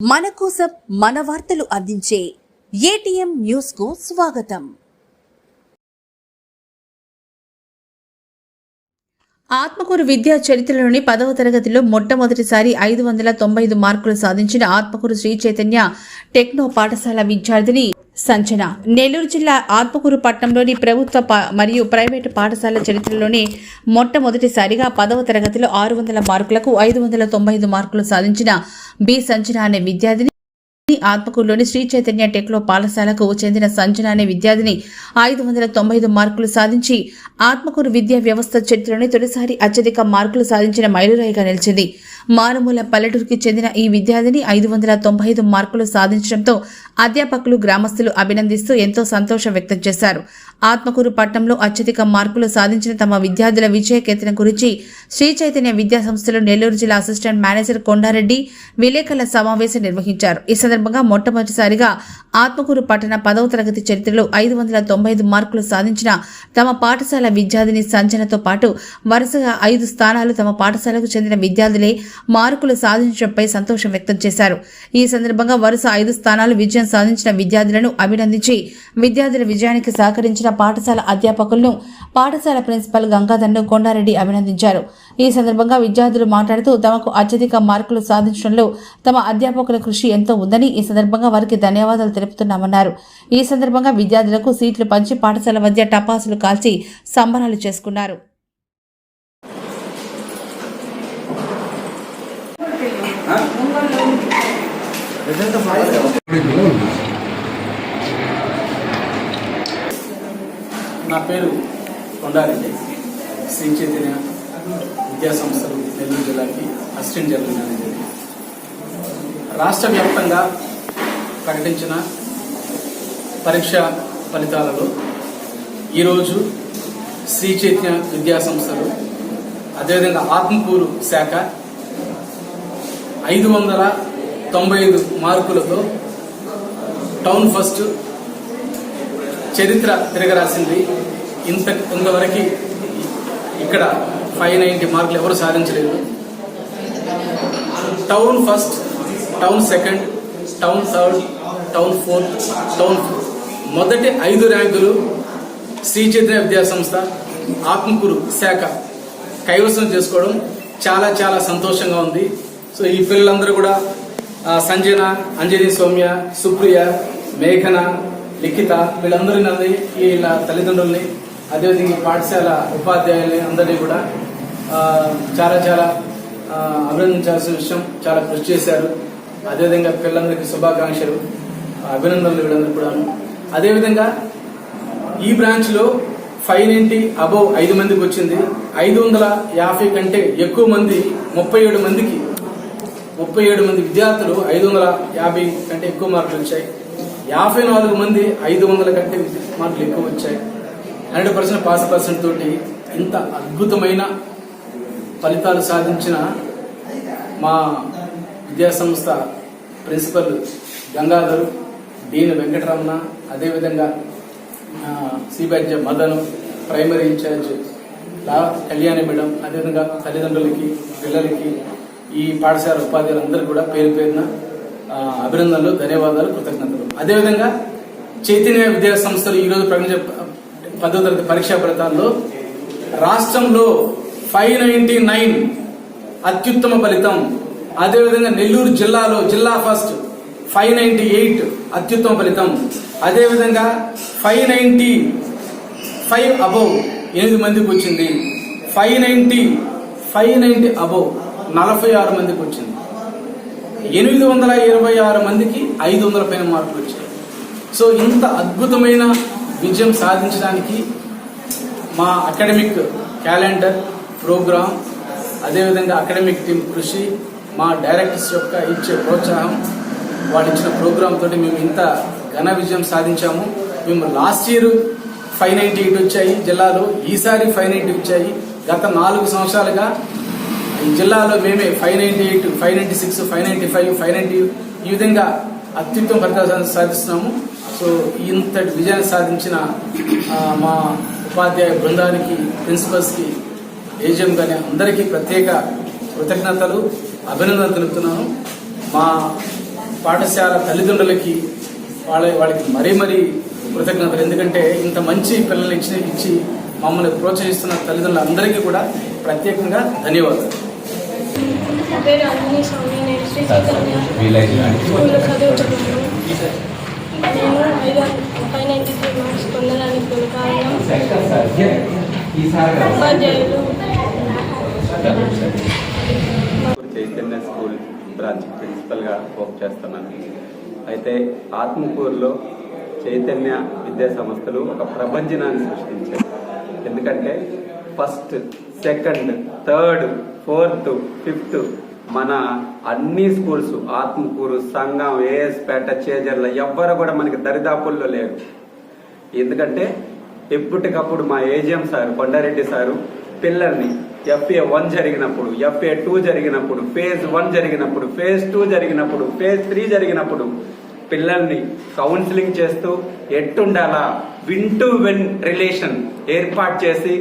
మన కోసం మన వార్తలు అందించే ఏటీఎం న్యూస్కు స్వాగతం. ఆత్మకూరు విద్యా చరిత్రలోని పదవ తరగతిలో మొట్టమొదటిసారి ఐదు వందల తొంభై ఐదు మార్కులు సాధించిన ఆత్మకూరు శ్రీ చైతన్య టెక్నో పాఠశాల విద్యార్థిని సంచన. నెల్లూరు జిల్లా ఆత్మకూరు పట్టణంలోని ప్రభుత్వ పా- మరియు ప్రైవేటు పాఠశాల చరిత్రలోని మొట్టమొదటిసారిగా పదవ తరగతిలో ఆరు వందల మార్కులకు ఐదు వందల తొంభై ఐదు మార్కులు సాధించిన బి సంచన అనే విద్యార్థిని ఆత్మకూరులోని శ్రీ చైతన్య టెక్లో పాఠశాలకు చెందిన సంజన అనే విద్యార్థిని ఐదు వందల తొంభై ఐదు మార్కులు సాధించి ఆత్మకూరు విద్యా వ్యవస్థ చరిత్రలోనే తొలిసారి అత్యధిక మార్కులు సాధించిన మైలురాయిగా నిలిచింది. మారుమూల పల్లెటూరుకి చెందిన ఈ విద్యార్థిని ఐదు వందల తొంభై ఐదు మార్కులు సాధించడంతో అధ్యాపకులు గ్రామస్తులు అభినందిస్తూ ఎంతో సంతోషం వ్యక్తం చేశారు. ఆత్మకూరు పట్టణంలో అత్యధిక మార్కులు సాధించిన తమ విద్యార్థుల విజయ కేతనం గురించి శ్రీ చైతన్య విద్యా సంస్థలో నెల్లూరు జిల్లా అసిస్టెంట్ మేనేజర్ కొండారెడ్డి విలేకరుల సమావేశం నిర్వహించారు. ఈ సందర్భంగా మొట్టమొదటిసారిగా ఆత్మకూరు పట్టణ పదవ తరగతి చరిత్రలో ఐదు వందల తొంభై ఐదు మార్కులు సాధించిన తమ పాఠశాల విద్యార్థిని సంజనతో పాటు వరుసగా ఐదు స్థానాలు తమ పాఠశాలకు చెందిన విద్యార్థులే మార్కులు సాధించడంపై సంతోషం వ్యక్తం చేశారు. ఈ సందర్భంగా వరుస ఐదు స్థానాలు విజయం సాధించిన విద్యార్థులను అభినందించి విద్యార్థుల విజయానికి సహకరించిన పాఠశాల అధ్యాపకులను పాఠశాల ప్రిన్సిపల్ గంగాధర్ను కొండారెడ్డి అభినందించారు. ఈ సందర్భంగా విద్యార్థులు మాట్లాడుతూ తమకు అత్యధిక మార్కులు సాధించడంలో తమ అధ్యాపకుల కృషి ఎంతో ఉందని ఈ సందర్భంగా వారికి ధన్యవాదాలు జరుపుతున్నామన్నారు ఈ సందర్భంగా విద్యార్థులకు సీట్లు పంచి పాఠశాల మధ్య టపాసులు కాల్చి సంబరాలు చేసుకున్నారు. నా పేరు కొండారెడ్డి. శ్రీ చైతన్య విద్యా సంస్థలు నెల్లూరు జిల్లాకి అసిస్టెంట్ జనరల్ మేనేజర్ రాష్ట్ర వ్యాప్తంగా ప్రకటించిన పరీక్ష ఫలితాలలో ఈరోజు శ్రీ చైతన్య విద్యా సంస్థలు అదేవిధంగా ఆత్మకూరు శాఖ ఐదు వందల తొంభై ఐదు మార్కులతో టౌన్ ఫస్ట్ చరిత్ర తిరగరాసింది. ఇంత ఇంతవరకు ఇక్కడ ఫైవ్ నైంటీ మార్కులు ఎవరు సాధించలేదు. Town first town second town third town four town four. మొదటి ఐదు ర్యాంకులు శ్రీ చైతన్య విద్యా సంస్థ ఆత్మకూరు శాఖ కైవసం చేసుకోవడం చాలా చాలా సంతోషంగా ఉంది. సో ఈ పిల్లలందరూ కూడా సంజన అంజనీ సౌమ్య సుప్రియ మేఘన లిఖిత వీళ్ళందరూ నన్ను వీళ్ళ తల్లిదండ్రుల్ని అదేవిధంగా ఈ పాఠశాల ఉపాధ్యాయుల్ని అందరినీ కూడా చాలా చాలా అభినందించాల్సిన విషయం చాలా కృషి చేశారు. అదేవిధంగా పిల్లలందరికీ శుభాకాంక్షలు. అభినందనలు వీళ్ళందరూ కూడా అదేవిధంగా ఈ బ్రాంచ్లో ఫైవ్ నైంటీ అబవ్ ఐదు మందికి వచ్చింది. ఐదు వందల యాభై కంటే ఎక్కువ మంది ముప్పై ఏడు మందికి ముప్పై ఏడు మంది విద్యార్థులు ఐదు వందల యాభై కంటే ఎక్కువ మార్కులు వచ్చాయి. యాభై నాలుగు మంది ఐదు వందల కంటే మార్కులు ఎక్కువ వచ్చాయి. హండ్రెడ్ పర్సెంట్ పాస్ పర్సెంట్ తోటి ఇంత అద్భుతమైన ఫలితాలు సాధించిన మా విద్యాసంస్థ ప్రిన్సిపల్ గంగాధర్ డీన్ వెంకటరమణ అదేవిధంగా సిబిఐ మదన్ ప్రైమరీ ఇన్ఛార్జ్ లా కళ్యాణి మేడం అదేవిధంగా తల్లిదండ్రులకి పిల్లలకి ఈ పాఠశాల ఉపాధ్యాయులందరూ కూడా పేరు పేరున అభినందనలు ధన్యవాదాలు కృతజ్ఞతలు. అదేవిధంగా చైతన్య విద్యా సంస్థలు ఈరోజు ప్రపంచ పదో తరగతి పరీక్షా ఫలితాల్లో రాష్ట్రంలో ఫైవ్ నైన్టీ నైన్ అత్యుత్తమ ఫలితం. అదేవిధంగా నెల్లూరు జిల్లాలో జిల్లా ఫస్ట్. ఫైవ్ నైన్టీ ఎయిట్ అత్యుత్తమ ఫలితం. అదేవిధంగా ఫైవ్ నైన్టీ ఫైవ్ అబవ్ ఎనిమిది మందికి వచ్చింది. Five ninety five ninety above నలభై ఆరు మందికి వచ్చింది. ఎనిమిది వందల ఇరవై ఆరు మందికి ఐదు వందల పైన మార్కులు వచ్చాయి. సో ఇంత అద్భుతమైన విజయం సాధించడానికి మా అకాడమిక్ క్యాలెండర్ ప్రోగ్రామ్ అదేవిధంగా అకాడమిక్ టీం కృషి మా డైరెక్టర్స్ యొక్క ఇచ్చే ప్రోత్సాహం వాళ్ళు ఇచ్చిన ప్రోగ్రామ్ తోటి మేము ఇంత ఘన విజయం సాధించాము. మేము last year five ninety eight వచ్చాయి జిల్లాలో ఈసారి ఫైవ్ నైన్టీ వచ్చాయి. గత నాలుగు సంవత్సరాలుగా ఈ జిల్లాలో మేమే five ninety eight five ninety six five ninety five five ninety ఈ విధంగా అత్యుత్తమ ఫలితాలు సాధిస్తున్నాము. సో ఇంతటి విజయాన్ని సాధించిన మా ఉపాధ్యాయ బృందానికి ప్రిన్సిపల్స్కి ఏజిఎం కానీ అందరికీ ప్రత్యేక కృతజ్ఞతలు అభినందనలు తెలుపుతున్నాను. మా పాఠశాల తల్లిదండ్రులకి వాళ్ళ వాళ్ళకి మరీ మరీ కృతజ్ఞతలు. ఎందుకంటే ఇంత మంచి పిల్లల్ని ఇచ్చి ఇచ్చి మమ్మల్ని ప్రోత్సహిస్తున్న తల్లిదండ్రులందరికీ కూడా ప్రత్యేకంగా ధన్యవాదాలు. చైతన్య స్కూల్. బ్రాంచ్ ప్రిన్సిపల్గా వర్క్ చేస్తున్నాను. అయితే ఆత్మకూరులో చైతన్య విద్యా సంస్థలు ఒక ప్రపంచనాన్ని సృష్టించాయి. ఎందుకంటే first second third fourth fifth మన అన్ని స్కూల్స్ ఆత్మకూరు సంఘం ఏఎస్పేట చేజర్ల ఎవ్వరు కూడా మనకి దరిదాపుల్లో లేరు. ఎందుకంటే ఎప్పటికప్పుడు మా ఏజిఎం సార్ కొండారెడ్డి సారు పిల్లల్ని ఎఫ్ఏ వన్ జరిగినప్పుడు ఎఫ్ఏ టూ జరిగినప్పుడు ఫేజ్ వన్ జరిగినప్పుడు ఫేజ్ టూ జరిగినప్పుడు ఫేజ్ త్రీ జరిగినప్పుడు పిల్లల్ని కౌన్సిలింగ్ చేస్తూ ఎట్టుండాలా? విన్ టు విన్ రిలేషన్ ఏర్పాటు చేసి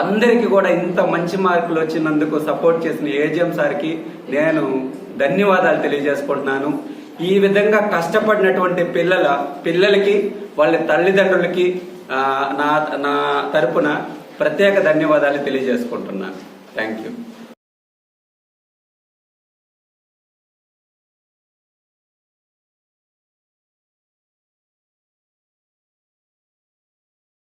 అందరికీ కూడా ఇంత మంచి మార్కులు వచ్చినందుకు సపోర్ట్ చేసిన ఏజిఎం సార్కి నేను ధన్యవాదాలు తెలియజేసుకుంటున్నాను. ఈ విధంగా కష్టపడినటువంటి పిల్లల పిల్లలకి వాళ్ళ తల్లిదండ్రులకి నా నా తరపున ప్రత్యేక ధన్యవాదాలు తెలియజేసుకుంటున్నాను. Thank you